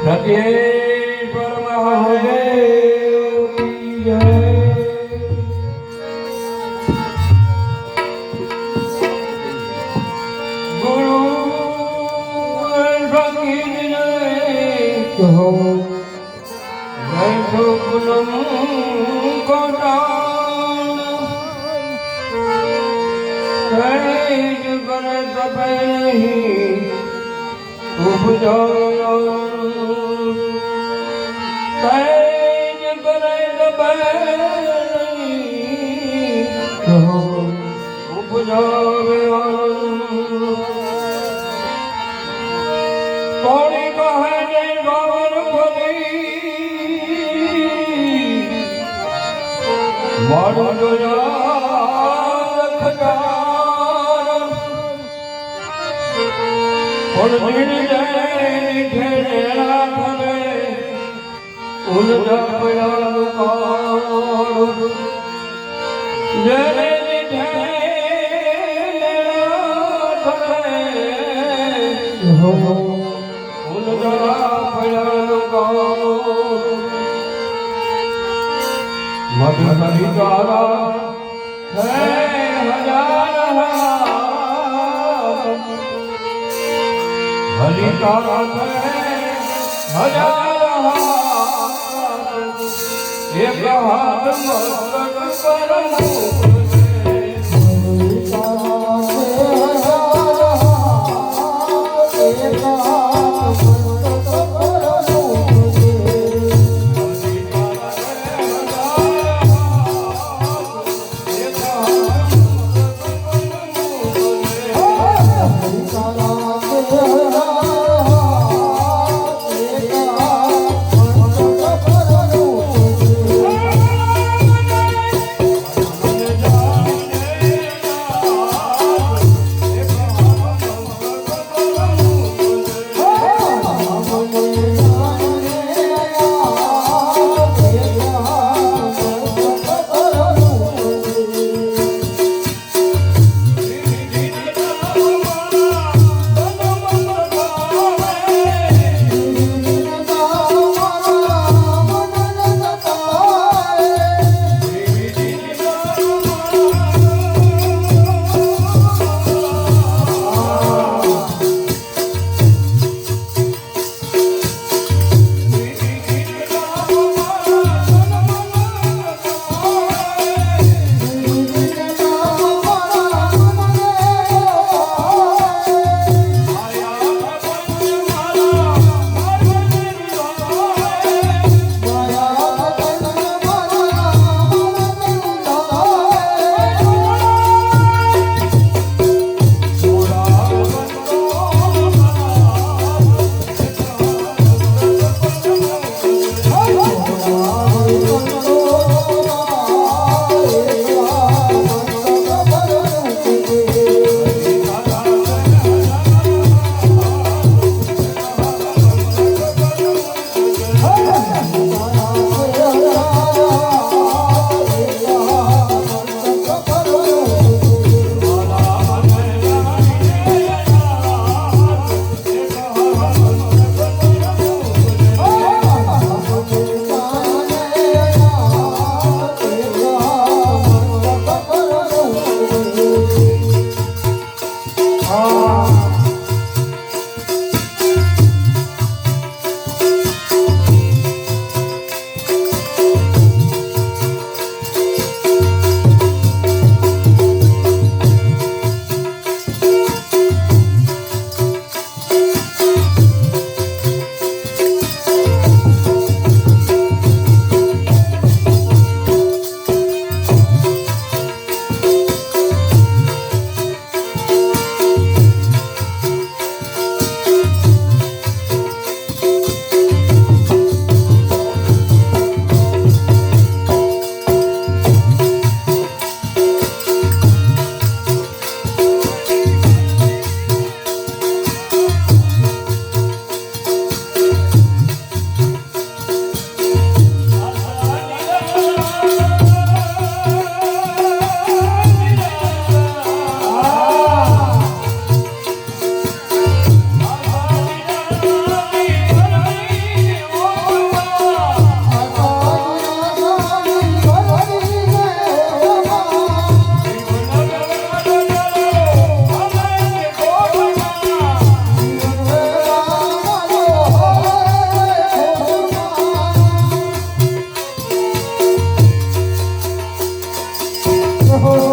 સત્યેશ્વર મહાદેવ કી જય ગુરુ સંગીત કહો ઉપજાયો કોણી કહે બાવન ફરી મારું જોયા દિન જય ઘેરા કરે ઉલ જપયાનું કાળ જય ઉલ જપયાનું કાળ મધુરી તારા હજાર હરી કામ હજાર એક હાથ મસ્તક કરવું Salam. Oh.